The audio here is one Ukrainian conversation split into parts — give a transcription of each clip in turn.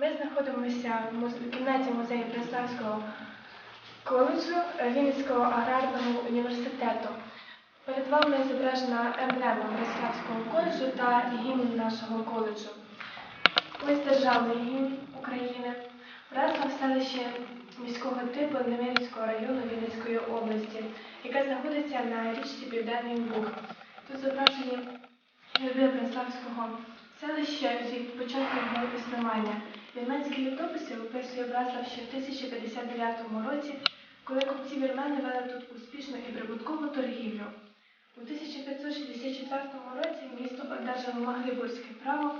Ми знаходимося в кімнаті музею Преславського коледжу е, Вінницького аграрного університету. Перед вами зображена емблема Преславського коледжу та гімн нашого коледжу. Ось державний гімн України. Браслав селище міського типу Немирівського району Вінницької області, яке знаходиться на річці Південний Буг. Тут зображені герби Браславського селища від початку його існування. Вірменські літописи описує Браслав ще в 1059 році, коли купці вірмени вели тут успішну і прибуткову торгівлю. У 1564 році місто одержало Магдебурзьке право.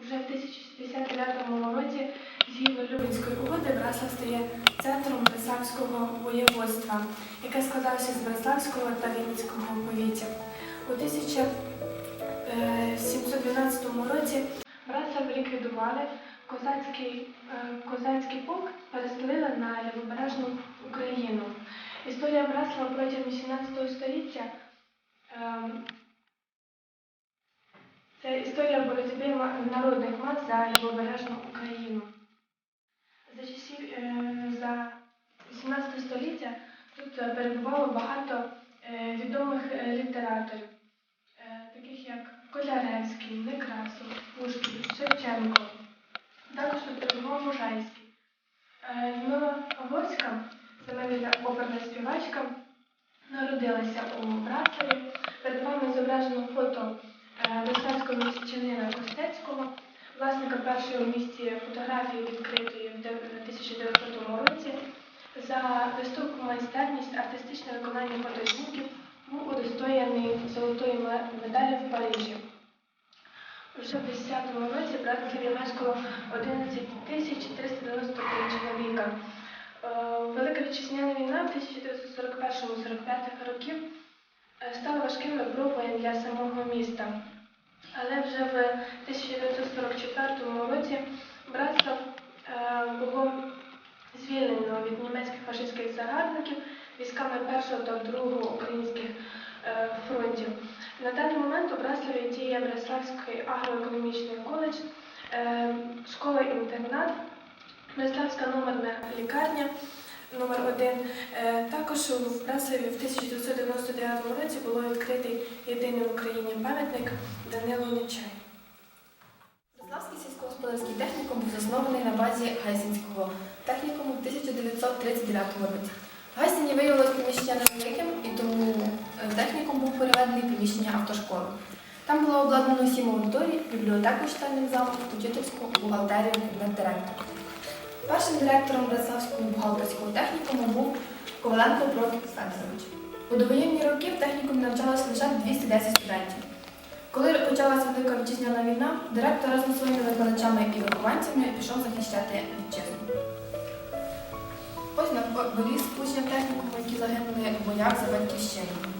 Уже в 1069 році, згідно Люблінської угоди, Браслав стає центром Браславського воєводства, яке складалося з Браславського та Вінницького повіття. У 1712 році Браслав ліквідували, козацький, е, козацький полк переселили на лівобережну Україну. Історія Браслава протягом 18 століття ем, це історія боротьби народних мас за лівобережну Україну. За часів е, за 18 століття тут перебувало багато е, відомих літераторів, таких як Коляревський, Некрасов, Пушкін, Шевченко. Також тут перебував Мужайський. Е, Людмила Павловська, знаменita оперна співачка, народилася у Браславі. Перед вами зображено фото е, мистецького міщанина Костецького, власника першої у місті фотографії відкритої в де- 1900 році. За високу майстерність, артистичне виконання фотознімків був удостоєний золотої медалі в Парижі. Уже в 10-му році в Братславі мешкало 11 тисяч 393 чоловіка. Е, Велика вітчизняна війна в 1941-45 років е, стала важким випробуванням для самого міста. Але вже в 1944 році Братслав е, було звільнено від німецьких фашистських загарбників військами першого та другого українських фронтів. На даний момент у Браславі діє Браславський агроекономічний коледж, е, школа-інтернат, Браславська номерна лікарня номер 1 Е, Також в Браславі в 1999 році було відкритий єдиний в Україні пам'ятник Данилу Нечай. Браславський сільськогосподарський технікум був заснований на базі Гайсінського технікуму в 1939 році. В Гайсіні виявилось приміщення невеликим, переведений приміщення автошколи. Там було обладнано сім аудиторій, бібліотеку читальним залом, учительську, бухгалтерію, кабінет директора. Першим директором Браславського бухгалтерського технікуму був Коваленко Прокіп Федорович. У довоєнні роки в технікумі навчалося лише 210 студентів. Коли почалася Велика вітчизняна війна, директор разом зі своїми викладачами і вихованцями пішов захищати вітчизну. Ось на болі учнів технікуму, які загинули в боях за батьківщину.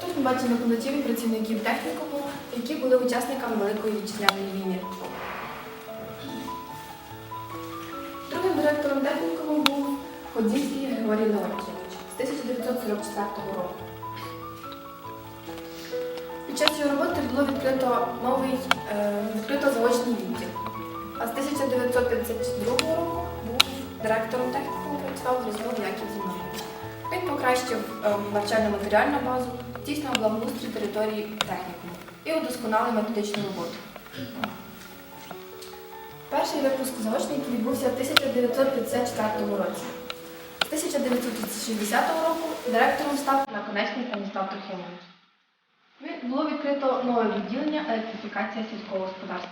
Тут ми бачимо викладачів працівників технікуму, які були учасниками Великої вітчизняної війни. Другим директором технікуму був Ходінський Григорій Леонтьович з 1944 року. Під час його роботи було відкрито новий е, відкрито заочний відділ. А з 1952 року був директором технікуму, працював Гризлов Яків Зінович. Він покращив е, навчально-матеріальну базу, здійснював благоустрій території технікуму і удосконалив методичну роботу. Перший випуск заочників відбувся в 1954 році. З 1960 року директором став наконечний Станіслав Трохимович. Було відкрито нове відділення електрифікація сільського господарства.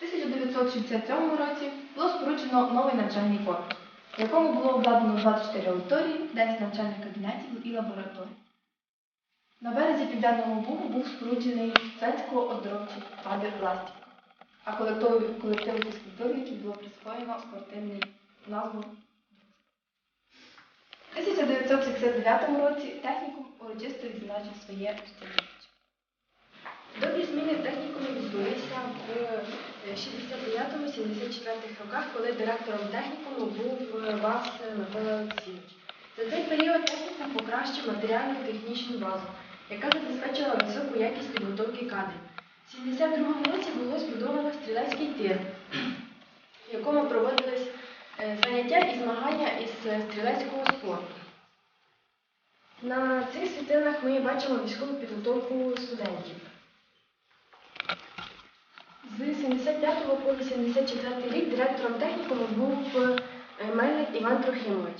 В 1967 році було споруджено новий навчальний корпус, в якому було обладнано 24 аудиторії, 10 навчальних кабінетів і лабораторій. На березі Південного Бугу був споруджений Ценсько-оздоровчий табір Ластівка, а колективу фізкультурників було присвоєно спортивний назву. У 1969 році технікум урочисто відзначив своє століття. Добрі зміни в відбулися в 69-74 роках, коли директором технікуму був Вас Микола Олексійович. За цей період технікум покращив матеріально-технічну базу, яка забезпечила високу якість підготовки кадрів. В 72-му році було збудовано стрілецький тир, в якому проводились е, заняття і змагання із стрілецького спорту. На цих світлинах ми бачимо військову підготовку студентів. З 75 по 84 рік директором технікуму був е, Мельник Іван Трохимович.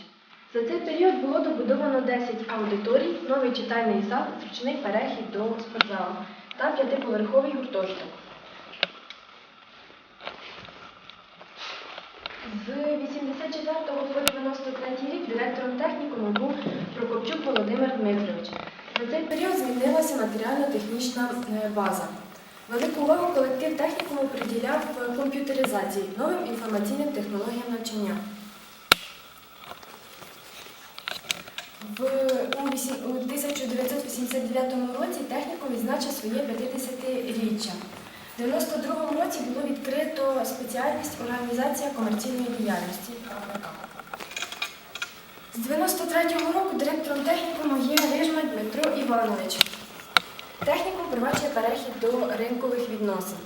За цей період було добудовано 10 аудиторій, новий читальний зал, зручний перехід до спортзалу та п'ятиповерховий гуртожиток. З 84 по 93 рік директором технікуму був Прокопчук Володимир Дмитрович. За цей період змінилася матеріально-технічна е, база. Велику увагу колектив технікуму приділяв е, комп'ютеризації, новим інформаційним технологіям навчання. В, у, 1989 році технікум відзначив своє 50-річчя. У 1992 році було відкрито спеціальність організація комерційної діяльності КПК. З 93-го року директором технікуму є Рижма Дмитро Іванович. Технікум впроваджує перехід до ринкових відносин.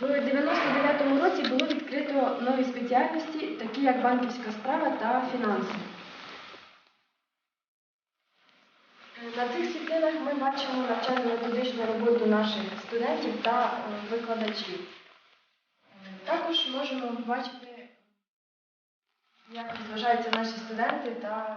В 99-му році було відкрито нові спеціальності, такі як банківська справа та фінанси. Е, На цих світлинах ми бачимо навчально-методичну роботу наших студентів та е, викладачів. Також можемо бачити, як розважаються наші студенти та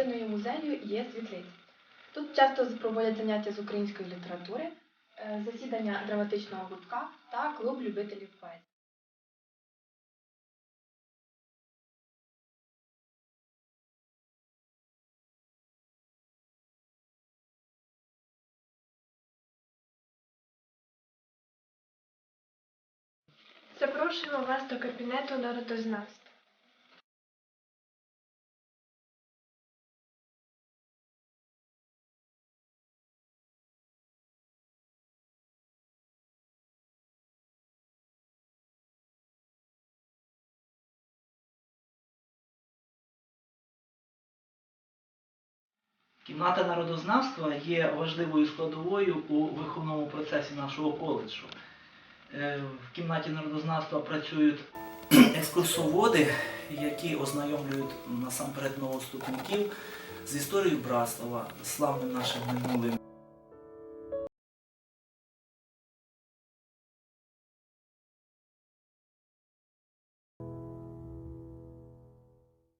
частиною музею є світлиці. Тут часто проводять заняття з української літератури, е, засідання драматичного гуртка та клуб любителів поезії. Запрошуємо вас до кабінету народознавства. Кімната народознавства є важливою складовою у виховному процесі нашого коледжу. Е, В кімнаті народознавства працюють екскурсоводи, які ознайомлюють насамперед новоступників з історією братства, славним нашим минулим.